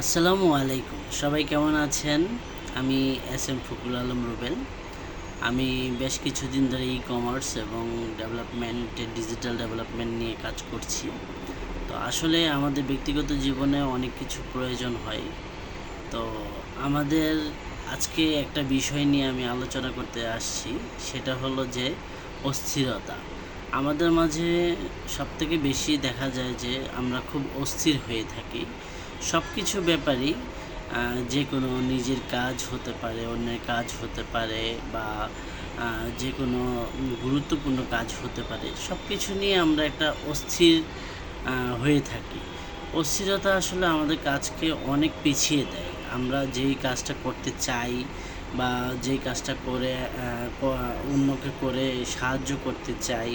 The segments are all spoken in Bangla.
আসসালামু আলাইকুম। সবাই কেমন আছেন? আমি এস এম ফকুল আলম রুবেল। আমি বেশ কিছুদিন ধরে ই কমার্স এবং ডেভেলপমেন্ট ডিজিটাল ডেভেলপমেন্ট নিয়ে কাজ করছি। তো আসলে আমাদের ব্যক্তিগত জীবনে অনেক কিছু প্রয়োজন হয়। তো আমাদের আজকে একটা বিষয় নিয়ে আমি আলোচনা করতে আসছি। সেটা হলো যে অস্থিরতা। আমাদের মাঝে সবথেকে বেশি দেখা যায় যে আমরা খুব অস্থির হয়ে থাকি। সব কিছু ব্যাপারই যে কোনো নিজের কাজ হতে পারে, অন্যের কাজ হতে পারে বা যে কোনো গুরুত্বপূর্ণ কাজ হতে পারে সব কিছু নিয়ে আমরা একটা অস্থির হয়ে থাকি। অস্থিরতা আসলে আমাদের কাজকে অনেক পিছিয়ে দেয়। আমরা যেই কাজটা করতে চাই বা যেই কাজটা করে অন্যকে করে সাহায্য করতে চাই,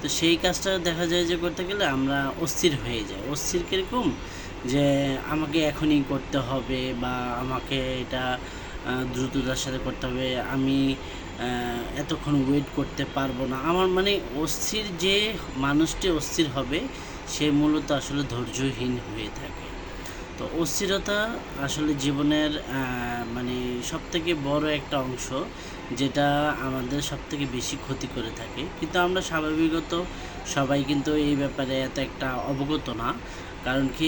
তো সেই কাজটা দেখা যায় যে করতে গেলে আমরা অস্থির হয়ে যাই। অস্থির কীরকম? যে আমাকে এখনই করতে হবে বা আমাকে এটা দ্রুততার সাথে করতে হবে, আমি এতক্ষণ ওয়েট করতে পারব না। আমার মানে অস্থির যে মানুষটি অস্থির হবে, সে মূলত আসলে ধৈর্যহীন হয়ে থাকে। তো অস্থিরতা আসলে জীবনের মানে সবথেকে বড় একটা অংশ, যেটা আমাদের সবথেকে বেশি ক্ষতি করে থাকে। কিন্তু আমরা স্বাভাবিকত সবাই কিন্তু এই ব্যাপারে এত একটা অবগত না। কারণ কি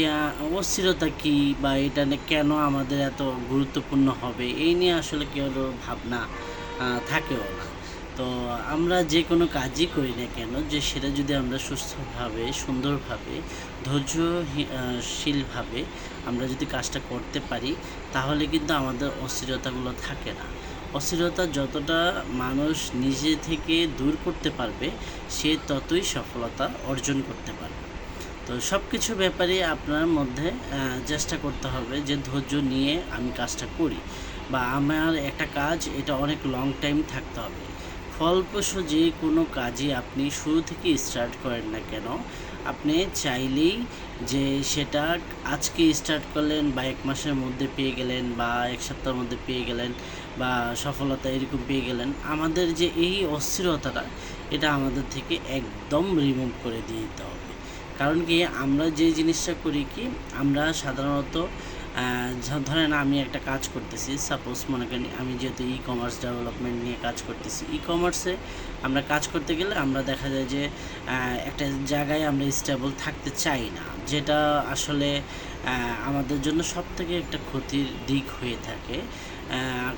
অস্থিরতা কি বা এটা কেন আমাদের এত গুরুত্বপূর্ণ হবে? এই নিয়ে আসলে কেউ ভাবনা থাকেও না। তো আমরা যে কোনো কাজই করি না কেন, যে সেটা যদি আমরা সুস্থভাবে, সুন্দরভাবে ধৈর্যশীলভাবে আমরা যদি কাজটা করতে পারি, তাহলে কিন্তু আমাদের অস্থিরতাগুলো থাকে না। অস্থিরতা যতটা মানুষ নিজে থেকে দূর করতে পারবে, সে ততই সফলতা অর্জন করতে পারবে। তো সব কিছু ব্যাপারে আপনার মধ্যে চেষ্টা করতে হবে যে ধৈর্য নিয়ে আমি কাজটা করি বা আমার একটা কাজ, এটা অনেক লং টাইম থাকতে হবে। ফলপ্রসূ যে কোনো কাজই আপনি শুরু থেকে স্টার্ট করেন না কেন, আপনি চাইলেই যে সেটা আজকে স্টার্ট করলেন বা এক মাসের মধ্যে পেয়ে গেলেন বা এক সপ্তাহের মধ্যে পেয়ে গেলেন বা সফলতা এরকম পেয়ে গেলেন, আমাদের যে এই অস্থিরতাটা, এটা আমাদের থেকে একদম রিমুভ করে দিয়ে দিতে হবে। কারণ কি, আমরা যে জিনিসটা করি কি, আমরা সাধারণত ধরেন আমি একটা কাজ করতেছি সাপোজ মনে করেন আমি যেহেতু ই কমার্স ডেভেলপমেন্ট নিয়ে কাজ করতেছি ই কমার্সে আমরা কাজ করতে গেলে আমরা দেখা যায় যে একটা জায়গায় আমরা স্টেবল থাকতে চাই না, যেটা আসলে আমাদের জন্য সব থেকে একটা ক্ষতির দিক হয়ে থাকে।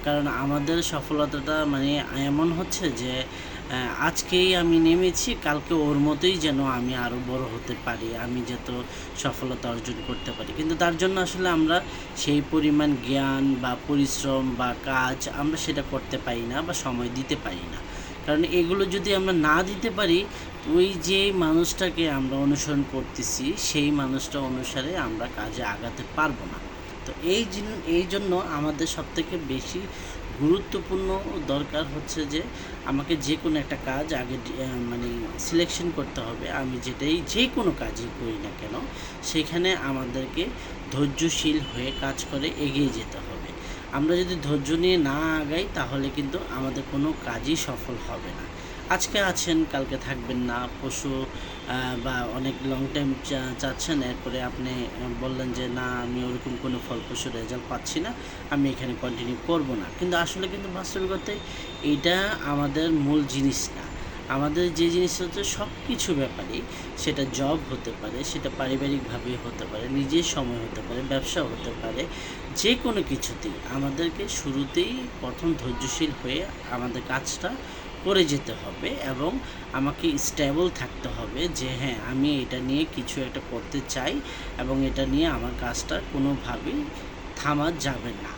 কারণ আমাদের সফলতাটা মানে এমন হচ্ছে যে আজকেই আমি নেমেছি, কালকে ওর মতোই যেন আমি আরও বড় হতে পারি, আমি যত সফলতা অর্জন করতে পারি। কিন্তু তার জন্য আসলে আমরা সেই পরিমাণ জ্ঞান বা পরিশ্রম বা কাজ আমরা সেটা করতে পারি না বা সময় দিতে পারি না। কারণ এগুলো যদি আমরা না দিতে পারি ওই যে মানুষটাকে আমরা অনুসরণ করতেছি, সেই মানুষটা অনুসারে আমরা কাজে আগাতে পারব না। তো এই এই জন্য আমাদের সবথেকে বেশি গুরুত্বপূর্ণ দরকার হচ্ছে যে আমাকে যে কোনো একটা কাজ আগে মানে সিলেকশন করতে হবে। আমি যেটাই, যে কোনো কাজই করি না কেন, সেখানে আমাদেরকে ধৈর্যশীল হয়ে কাজ করে এগিয়ে যেতে হবে। আমরা যদি ধৈর্য নিয়ে না আগাই, তাহলে কিন্তু আমাদের কোনো কাজই সফল হবে না। আজকে আছেন, কালকে থাকবেন না। পশু বা অনেক লং টাইম চাচ্ছেন, এরপরে আপনি বললেন যে, না, আমি ওরকম কোনো ফলপ্রসূ রেজাল্ট পাচ্ছি না, আমি এখানে কন্টিনিউ করব না। কিন্তু আসলে কিন্তু বাস্তবিকতায় এটা আমাদের মূল জিনিস না। আমাদের যে জিনিসটা হচ্ছে সব কিছু ব্যাপারেই সেটা জব হতে পারে, সেটা পারিবারিকভাবে হতে পারে, নিজের সময় হতে পারে ব্যবসা হতে পারে যে কোনো কিছুতেই আমাদেরকে শুরুতেই প্রথম ধৈর্যশীল হয়ে আমাদের কাজটা করে যেতে হবে এবং আমাকে স্টেবল থাকতে হবে যে হ্যাঁ আমি এটা নিয়ে কিছু একটা করতে চাই এবং এটা নিয়ে আমার কাজটা কোনোভাবেই থামা যাবে না।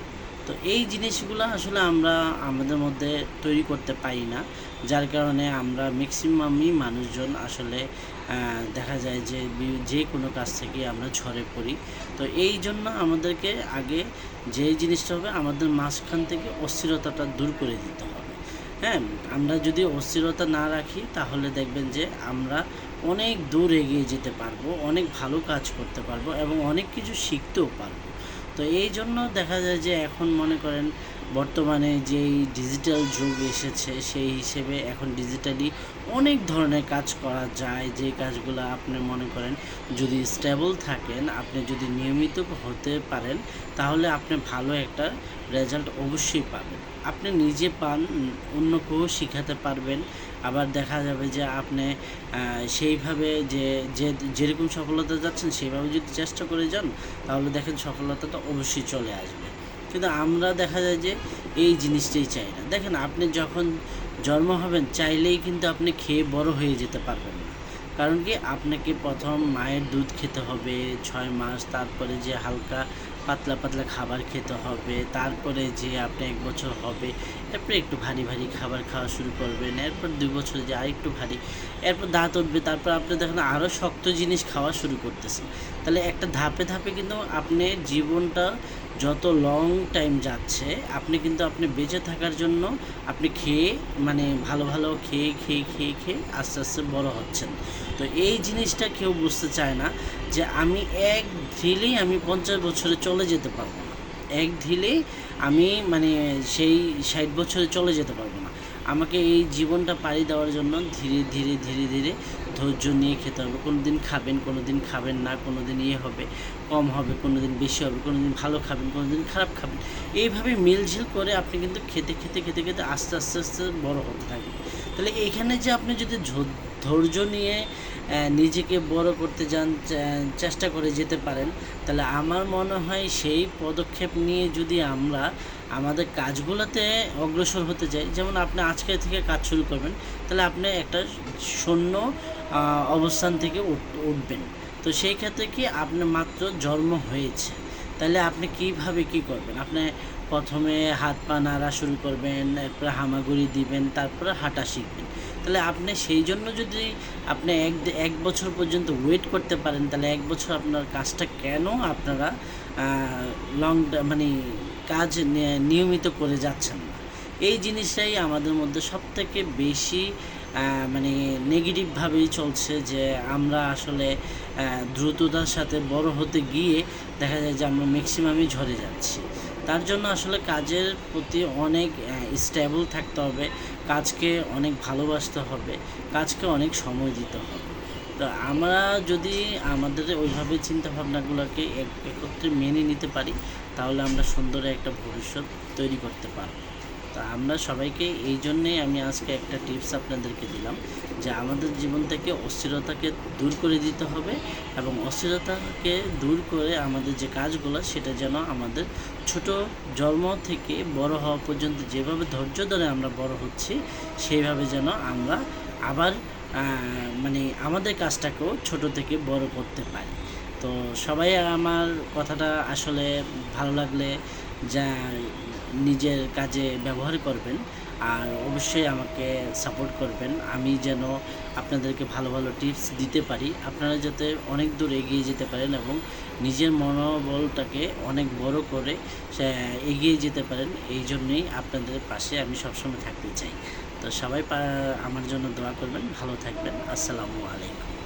তো এই জিনিসগুলো আসলে আমরা আমাদের মধ্যে তৈরি করতে পারি না, যার কারণে আমরা ম্যাক্সিমামই মানুষজন আসলে দেখা যায় যে যে কোনো কাজ থেকে আমরা ঝরে পড়ি। তো এই জন্য আমাদেরকে আগে যে জিনিসটা হবে আমাদের মাঝখান থেকে অস্থিরতাটা দূর করে দিতে হবে। হ্যাঁ আমরা যদি অস্থিরতা না রাখি, তাহলে দেখবেন যে আমরা অনেক দূর এগিয়ে যেতে পারব, অনেক ভালো কাজ করতে পারব এবং অনেক কিছু শিখতেও পারব। তো এই জন্য দেখা যায় যে এখন মনে করেন বর্তমানে যেই ডিজিটাল যুগ এসেছে, সেই হিসেবে এখন ডিজিটালি অনেক ধরনের কাজ করা যায়, যে কাজগুলো আপনি মনে করেন যদি স্টেবল থাকেন, আপনি যদি নিয়মিত হতে পারেন, তাহলে আপনি ভালো একটা রেজাল্ট অবশ্যই পাবেন। আপনি নিজে পান, অন্য কেউ শেখাতে পারবেন। আবার দেখা যাবে যে আপনি সেইভাবে যে যে যেরকম সফলতা যাচ্ছেন, সেইভাবে যদি চেষ্টা করে যান, তাহলে দেখেন সফলতাটা অবশ্যই চলে আসবে। কিন্তু আমরা দেখা যায় যে এই জিনিসটাই চাই না। দেখেন, আপনি যখন জন্ম হবেন, চাইলেই কিন্তু আপনি খেয়ে বড় হয়ে যেতে পারবেন না। কারণ কি? আপনাকে প্রথম মায়ের দুধ খেতে হবে, ছয় মাস তারপরে যে হালকা পাতলা পাতলা খাবার খেতে হবে, তারপরে যে আপনি এক বছর হবে, এরপরে একটু ভারী ভারী খাবার খাওয়া শুরু করবেন, এরপর দুই বছর যে আর একটু ভারী, এরপর দাঁত উঠবে, তারপর আপনি দেখেন আরও শক্ত জিনিস খাওয়া শুরু করতেছেন। তাহলে একটা ধাপে ধাপে কিন্তু আপনি জীবনটা যত লং টাইম যাচ্ছে, আপনি কিন্তু আপনি বেঁচে থাকার জন্য আপনি খেয়ে মানে ভালো ভালো খেয়ে খেয়ে খেয়ে খেয়ে আস্তে আস্তে বড় হচ্ছেন। তো এই জিনিসটা কেউ বুঝতে চায় না যে আমি এক ঢিলেই আমি পঞ্চাশ বছরে চলে যেতে পারব না। এক ঢিলেই আমি মানে সেই ষাট বছরে চলে যেতে পারব না। আমাকে এই জীবনটা পাড়ি দেওয়ার জন্য ধীরে ধীরে ধীরে ধীরে ধৈর্য নিয়ে খেতে হবে। কোনো দিন খাবেন কোনো দিন খাবেন না কোনো দিন ইয়ে হবে, কম হবে কোনো দিন বেশি হবে কোনো দিন ভালো খাবেন কোনো দিন খারাপ খাবেন। এইভাবে মিলঝিল করে আপনি কিন্তু খেতে খেতে খেতে খেতে আস্তে আস্তে আস্তে বড় হতে থাকবেন তাহলে এইখানে যে আপনি যদি ধৈর্য নিয়ে নিজেকে বড় করতে যান চেষ্টা করে যেতে পারেন, তাহলে আমার মনে হয় সেই পদক্ষেপ নিয়ে যদি আমরা আমাদের কাজগুলোতে অগ্রসর হতে যাই যেমন আপনি আজকে থেকে কাজ শুরু করবেন, তাহলে আপনি একটা শূন্য অবস্থান থেকে উঠ- উঠবেন। তো সেই ক্ষেত্রে কি আপনার মাত্র জন্ম হয়েছে। তাহলে আপনি কীভাবে কি করবেন? আপনি প্রথমে হাত পা নাড়া শুরু করবেন, এরপরে হামাগুড়ি দিবেন, তারপরে হাঁটা শিখবেন। তাহলে আপনি সেই জন্য যদি আপনি এক এক বছর পর্যন্ত ওয়েট করতে পারেন, তাহলে এক বছর আপনার কাজটা কেন আপনারা লং মানে কাজ নিয়মিত করে যাচ্ছেন না। এই জিনিসটাই আমাদের মধ্যে সবথেকে বেশি মানে নেগেটিভভাবেই চলছে যে আমরা আসলে দ্রুততার সাথে বড় হতে গিয়ে দেখা যায় যে আমরা ম্যাক্সিমামই ঝরে যাচ্ছি। তার জন্য আসলে কাজের প্রতি অনেক স্টেবল থাকতে হবে, কাজকে অনেক ভালোবাসতে হবে, কাজকে অনেক সময় দিতে হবে। তো আমরা যদি আমাদের ওইভাবে চিন্তাভাবনাগুলোকে এক- একত্রে মেনে নিতে পারি, তাহলে আমরা সুন্দর একটা ভবিষ্যৎ তৈরি করতে পারব। তো আমরা সবাইকে এই জন্যেই আমি আজকে একটা টিপস আপনাদেরকে দিলাম যে আমাদের জীবন থেকে অস্থিরতাকে দূর করে দিতে হবে এবং অস্থিরতাকে দূর করে আমাদের যে কাজগুলো, সেটা যেন আমাদের ছোট জন্ম থেকে বড় হওয়া পর্যন্ত যেভাবে ধৈর্য ধরে আমরা বড় হচ্ছি, সেইভাবে যেন আমরা আবার মানে আমাদের কাজটাকেও ছোট থেকে বড় করতে পারি। তো সবাই আমার কথাটা আসলে ভালো লাগলে যা নিজের কাজে ব্যবহার করবেন, আর অবশ্যই আমাকে সাপোর্ট করবেন। আমি যেন আপনাদেরকে ভালো ভালো টিপস দিতে পারি। আপনারা যাতে অনেক দূর এগিয়ে যেতে পারেন এবং নিজের মনোবলটাকে অনেক বড় করে এগিয়ে যেতে পারেন, এই জন্যই আপনাদের পাশে আমি সবসময় থাকতে চাই। তো সবাই আমার জন্য দোয়া করবেন ভালো থাকবেন। আসসালামু আলাইকুম।